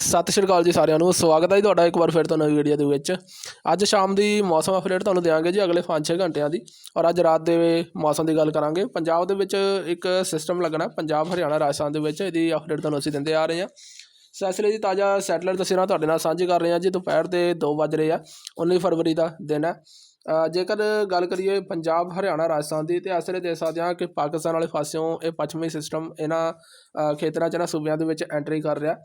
ਸਤਿ ਸ਼੍ਰੀ ਅਕਾਲ ਜੀ ਸਾਰਿਆਂ ਨੂੰ। ਸਵਾਗਤ ਹੈ ਜੀ ਤੁਹਾਡਾ ਇੱਕ ਵਾਰ ਫਿਰ ਤੋਂ ਨਵੀਂ ਵੀਡੀਓ ਦੇ ਵਿੱਚ। ਅੱਜ ਸ਼ਾਮ ਦੀ ਮੌਸਮ ਅਪਡੇਟ ਤੁਹਾਨੂੰ ਦੇਵਾਂਗੇ ਜੀ ਅਗਲੇ 5-6 ਘੰਟਿਆਂ ਦੀ। ਔਰ ਅੱਜ ਰਾਤ ਦੇ ਮੌਸਮ ਦੀ ਗੱਲ ਕਰਾਂਗੇ। ਪੰਜਾਬ ਦੇ ਵਿੱਚ ਇੱਕ ਸਿਸਟਮ ਲੱਗਣਾ ਪੰਜਾਬ, ਹਰਿਆਣਾ, ਰਾਜਸਥਾਨ ਦੇ ਵਿੱਚ। ਇਹਦੀ ਅਪਡੇਟ ਤੁਹਾਨੂੰ ਅਸੀਂ ਦਿੰਦੇ ਆ ਰਹੇ ਹਾਂ। ਸੋ ਇਸ ਲਈ ਤਾਜ਼ਾ ਸੈਟਲਰ ਤਸਵੀਰਾਂ ਤੁਹਾਡੇ ਨਾਲ ਸਾਂਝੀ ਕਰ ਰਹੇ ਹਾਂ ਜੀ। ਦੁਪਹਿਰ ਦੇ 2 ਵੱਜ ਰਹੇ ਆ 19 ਫਰਵਰੀ ਦਾ ਦਿਨ ਹੈ। ਜੇਕਰ ਗੱਲ ਕਰੀਏ ਪੰਜਾਬ, ਹਰਿਆਣਾ, ਰਾਜਸਥਾਨ ਦੀ, ਤੇ ਅਸਲੇ ਦੇ ਸਕਦੇ ਹਾਂ ਕਿ ਪਾਕਿਸਤਾਨ ਵਾਲੇ ਪਾਸਿਓਂ ਇਹ ਪੱਛਮੀ ਸਿਸਟਮ ਇਹਨਾਂ ਖੇਤਰਾਂ 'ਚ ਇਹਨਾਂ ਸੂਬਿਆਂ ਦੇ ਵਿੱਚ ਐਂਟਰੀ ਕਰ ਰਿਹਾ।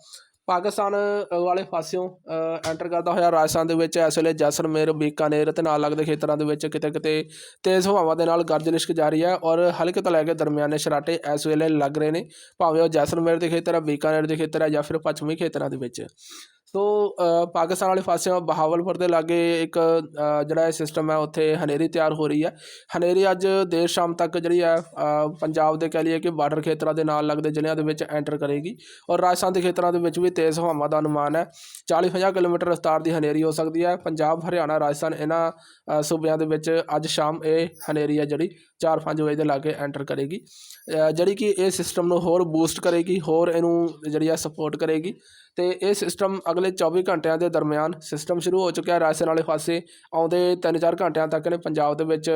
ਪਾਕਿਸਤਾਨ ਵਾਲੇ ਪਾਸਿਓਂ ਐਂਟਰ ਕਰਦਾ ਹੋਇਆ ਰਾਜਸਥਾਨ ਦੇ ਵਿੱਚ, ਇਸ ਵੇਲੇ ਜੈਸਲਮੇਰ, ਬੀਕਾਨੇਰ ਅਤੇ ਨਾਲ ਲੱਗਦੇ ਖੇਤਰਾਂ ਦੇ ਵਿੱਚ ਕਿਤੇ ਕਿਤੇ ਤੇਜ਼ ਹਵਾਵਾਂ ਦੇ ਨਾਲ ਗਰਜ ਲਿਸ਼ਕ ਜਾਰੀ ਹੈ ਔਰ ਹਲਕੇ ਤੋਂ ਲੈ ਕੇ ਦਰਮਿਆਨੇ ਸ਼ਰਾਟੇ ਇਸ ਵੇਲੇ ਲੱਗ ਰਹੇ ਨੇ। ਭਾਵੇਂ ਉਹ ਜੈਸਲਮੇਰ ਦੇ ਖੇਤਰ ਹੈ, ਬੀਕਾਨੇਰ ਦੇ ਖੇਤਰ ਹੈ ਜਾਂ ਫਿਰ ਪੱਛਮੀ ਖੇਤਰਾਂ ਦੇ ਵਿੱਚ। ਸੋ ਪਾਕਿਸਤਾਨ ਵਾਲੇ ਪਾਸਿਓਂ ਬਹਾਵਲਪੁਰ ਦੇ ਲਾਗੇ ਇੱਕ ਜਿਹੜਾ ਇਹ ਸਿਸਟਮ ਹੈ, ਉੱਥੇ ਹਨੇਰੀ ਤਿਆਰ ਹੋ ਰਹੀ ਹੈ। ਹਨੇਰੀ ਅੱਜ ਦੇਰ ਸ਼ਾਮ ਤੱਕ ਜਿਹੜੀ ਹੈ ਪੰਜਾਬ ਦੇ ਕਹਿ ਲਈਏ ਕਿ ਬਾਰਡਰ ਖੇਤਰਾਂ ਦੇ ਨਾਲ ਲੱਗਦੇ ਜ਼ਿਲ੍ਹਿਆਂ ਦੇ ਵਿੱਚ ਐਂਟਰ ਕਰੇਗੀ ਔਰ ਰਾਜਸਥਾਨ ਦੇ ਖੇਤਰਾਂ ਦੇ ਵਿੱਚ ਵੀ ਤੇਜ਼ ਹਵਾਵਾਂ ਦਾ ਅਨੁਮਾਨ ਹੈ। 40-50 ਕਿਲੋਮੀਟਰ ਰਫ਼ਤਾਰ ਦੀ ਹਨੇਰੀ ਹੋ ਸਕਦੀ ਹੈ। ਪੰਜਾਬ, ਹਰਿਆਣਾ, ਰਾਜਸਥਾਨ ਇਹਨਾਂ ਸੂਬਿਆਂ ਦੇ ਵਿੱਚ ਅੱਜ ਸ਼ਾਮ ਇਹ ਹਨੇਰੀ ਹੈ ਜਿਹੜੀ 4-5 ਵਜੇ ਦੇ ਲਾਗੇ ਐਂਟਰ ਕਰੇਗੀ। ਜਿਹੜੀ ਕਿ ਇਹ ਸਿਸਟਮ ਨੂੰ ਹੋਰ ਬੂਸਟ ਕਰੇਗੀ, ਹੋਰ ਇਹਨੂੰ ਜਿਹੜੀ ਆ ਸਪੋਰਟ ਕਰੇਗੀ ਤੇ ਇਹ ਸਿਸਟਮ ਅਗਲੇ 24 ਘੰਟਿਆਂ ਦੇ ਦਰਮਿਆਨ ਸਿਸਟਮ ਸ਼ੁਰੂ ਹੋ ਚੁੱਕਿਆ ਰਾਜਸਥਾਨ ਵਾਲੇ ਪਾਸੇ ਆਉਂਦੇ 3-4 ਘੰਟਿਆਂ ਤੱਕ ਨੇ ਪੰਜਾਬ ਦੇ ਵਿੱਚ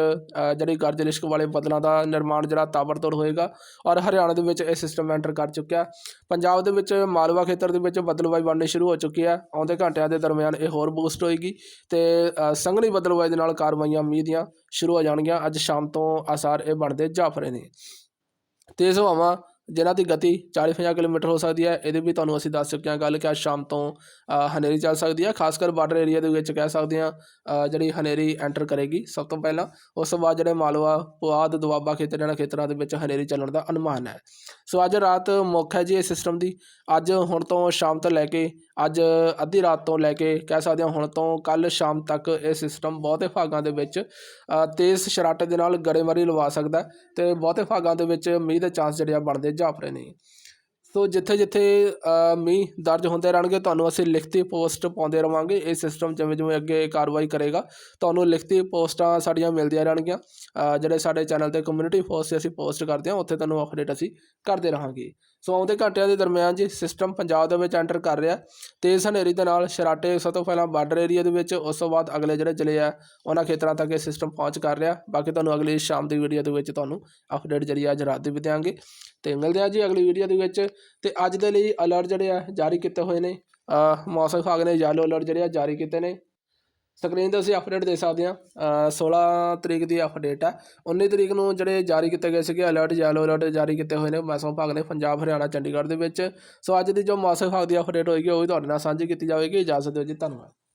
ਜਿਹੜੀ ਗਰਜ ਲਿਸ਼ਕ ਵਾਲੇ ਬੱਦਲਾਂ ਦਾ ਨਿਰਮਾਣ ਜਿਹੜਾ ਤਾਬੜਤੋੜ ਹੋਏਗਾ ਔਰ ਹਰਿਆਣਾ ਦੇ ਵਿੱਚ ਇਹ ਸਿਸਟਮ ਐਂਟਰ ਕਰ ਚੁੱਕਿਆ ਪੰਜਾਬ ਦੇ ਵਿੱਚ ਮਾਲਵਾ ਖੇਤਰ ਦੇ ਵਿੱਚ ਬੱਦਲਵਾਈ ਬਣਨੀ ਸ਼ੁਰੂ ਹੋ ਚੁੱਕੀ ਹੈ। ਆਉਂਦੇ ਘੰਟਿਆਂ ਦੇ ਦਰਮਿਆਨ ਇਹ ਹੋਰ ਬੂਸਟ ਹੋਏਗੀ ਤੇ ਸੰਘਣੀ ਬੱਦਲਵਾਈ ਦੇ ਨਾਲ ਕਾਰਵਾਈਆਂ ਮੀਂਹ ਦੀਆਂ ਸ਼ੁਰੂ ਹੋ ਜਾਣਗੀਆਂ। ਅੱਜ ਸ਼ਾਮ ਤੋਂ ਆਸਾਰ ਇਹ ਬਣਦੇ ਜਾਪ ਨੇ। ਤੇਜ਼ ਹਵਾਵਾਂ ਜਿਨ੍ਹਾਂ ਦੀ ਗਤੀ 40-50 ਕਿਲੋਮੀਟਰ ਹੋ ਸਕਦੀ ਹੈ, ਇਹਦੇ ਵੀ ਤੁਹਾਨੂੰ ਅਸੀਂ ਦੱਸ ਚੁੱਕੇ ਹਾਂ ਗੱਲ ਕਿ ਅੱਜ ਸ਼ਾਮ ਤੋਂ ਹਨੇਰੀ ਚੱਲ ਸਕਦੀ ਹੈ, ਖਾਸ ਕਰ ਬਾਰਡਰ ਏਰੀਆ ਦੇ ਵਿੱਚ ਕਹਿ ਸਕਦੇ ਹਾਂ ਜਿਹੜੀ ਹਨੇਰੀ ਐਂਟਰ ਕਰੇਗੀ ਸਭ ਤੋਂ ਪਹਿਲਾਂ, ਉਸ ਤੋਂ ਬਾਅਦ ਜਿਹੜੇ ਮਾਲਵਾ, ਪੁਆਧ, ਦੁਆਬਾ ਖੇਤਰ ਇਹਨਾਂ ਖੇਤਰਾਂ ਦੇ ਵਿੱਚ ਹਨੇਰੀ ਚੱਲਣ ਦਾ ਅਨੁਮਾਨ ਹੈ। ਸੋ ਅੱਜ ਰਾਤ ਮੁੱਖ ਹੈ ਜੀ ਇਹ ਸਿਸਟਮ ਦੀ, ਅੱਜ ਹੁਣ ਤੋਂ ਸ਼ਾਮ ਤੋਂ ਲੈ ਕੇ, ਅੱਜ ਅੱਧੀ ਰਾਤ ਤੋਂ ਲੈ ਕੇ ਕਹਿ ਸਕਦੇ ਹਾਂ ਹੁਣ ਤੋਂ ਕੱਲ ਸ਼ਾਮ ਤੱਕ ਇਹ ਸਿਸਟਮ ਬਹੁਤੇ ਭਾਗਾਂ ਦੇ ਵਿੱਚ ਤੇਜ਼ ਸ਼ਰਾਟੇ ਦੇ ਨਾਲ ਗੜੇਮਾਰੀ ਲਵਾ ਸਕਦਾ ਹੈ ਤੇ ਬਹੁਤੇ ਭਾਗਾਂ ਦੇ ਵਿੱਚ ਮੀਂਹ ਦੇ ਚਾਂਸ ਜਿਹੜੇ ਆ ਬਣਦੇ ਜਾਪ ਰਹੇ ਨੇ। ਸੋ ਜਿੱਥੇ ਜਿੱਥੇ ਅ, ਮੀਂਹ ਦਰਜ ਹੁੰਦੇ ਰਹਿਣਗੇ ਤੁਹਾਨੂੰ ਅਸੀਂ ਲਿਖਤੀ ਪੋਸਟ ਪਾਉਂਦੇ ਰਵਾਂਗੇ। ਇਹ ਸਿਸਟਮ ਜਿਵੇਂ ਜਿਵੇਂ ਅੱਗੇ ਕਾਰਵਾਈ ਕਰੇਗਾ ਤੁਹਾਨੂੰ ਲਿਖਤੀ ਪੋਸਟਾਂ ਸਾਡੀਆਂ ਮਿਲਦੀਆਂ ਰਹਿਣਗੀਆਂ। ਜਿਹੜੇ ਸਾਡੇ ਚੈਨਲ ਤੇ ਕਮਿਊਨਿਟੀ ਪੋਸਟ ਅਸੀਂ ਪੋਸਟ ਕਰਦੇ ਹਾਂ ਉੱਥੇ ਤੁਹਾਨੂੰ ਅਪਡੇਟ ਅਸੀਂ ਕਰਦੇ ਰਹਾਂਗੇ। ਸੋ ਆਉਂਦੇ ਘੰਟਿਆਂ ਦੇ ਦਰਮਿਆਨ ਜੀ ਸਿਸਟਮ ਪੰਜਾਬ ਦੇ ਵਿੱਚ ਐਂਟਰ ਕਰ ਰਿਹਾ। ਤੇਜ਼ ਹਨੇਰੀ ਦੇ ਨਾਲ ਸ਼ਰਾਟੇ ਸਭ ਤੋਂ ਪਹਿਲਾਂ ਬਾਰਡਰ ਏਰੀਆ ਦੇ ਵਿੱਚ, ਉਸ ਤੋਂ ਬਾਅਦ ਅਗਲੇ ਜਿਹੜੇ ਜ਼ਿਲ੍ਹੇ ਆ, ਉਹਨਾਂ ਖੇਤਰਾਂ ਤੱਕ ਇਹ ਸਿਸਟਮ ਪਹੁੰਚ ਕਰ ਰਿਹਾ। ਬਾਕੀ ਤੁਹਾਨੂੰ ਅਗਲੀ ਸ਼ਾਮ ਦੀ ਵੀਡੀਓ ਦੇ ਵਿੱਚ ਤੁਹਾਨੂੰ ਅਪਡੇਟ ਜਿਹੜੀ ਆ ਅੱਜ ਰਾਤ ਦੀ ਵੀ ਦਿਆਂਗੇ। ਤੇ ਮਿਲਦੇ ਹਾਂ ਜੀ ਅਗਲੀ ਵੀਡੀਓ ਦੇ ਵਿੱਚ। ਤੇ ਅੱਜ ਦੇ ਲਈ ਅਲਰਟ ਜਿਹੜੇ ਆ, ਜਾਰੀ ਕੀਤੇ ਹੋਏ ਨੇ। ਮੌਸਮ ਵਿਭਾਗ ਨੇ ਯੈਲੋ ਅਲਰਟ ਜਿਹੜੇ ਆ, ਜਾਰੀ ਕੀਤੇ ਨੇ। ਸਕਰੀਨ ਤੇ ਅਸੀਂ ਅਪਡੇਟ ਦੇ ਸਕਦੇ ਹਾਂ ਅ, 16 ਤਰੀਕ ਦੀ ਅਪਡੇਟ ਹੈ। 19 ਤਰੀਕ ਨੂੰ ਜਿਹੜੇ ਜਾਰੀ ਕੀਤੇ ਗਏ ਸੀਗੇ ਅਲਰਟ ਯੈਲੋ ਅਲਰਟ ਜਾਰੀ ਕੀਤੇ ਹੋਏ ਨੇ ਮੌਸਮ ਵਿਭਾਗ ਨੇ ਪੰਜਾਬ ਹਰਿਆਣਾ ਚੰਡੀਗੜ੍ਹ ਦੇ ਵਿੱਚ। ਸੋ ਅੱਜ ਦੀ ਜੋ ਮੌਸਮ ਵਿਭਾਗ ਦੀ ਅਪਡੇਟ ਹੋਏਗੀ ਉਹ ਵੀ ਤੁਹਾਡੇ ਨਾਲ ਸਾਂਝੀ ਕੀਤੀ ਜਾਵੇਗੀ। ਇਜਾਜ਼ਤ ਦਿਓ ਜੀ ਧੰਨਵਾਦ।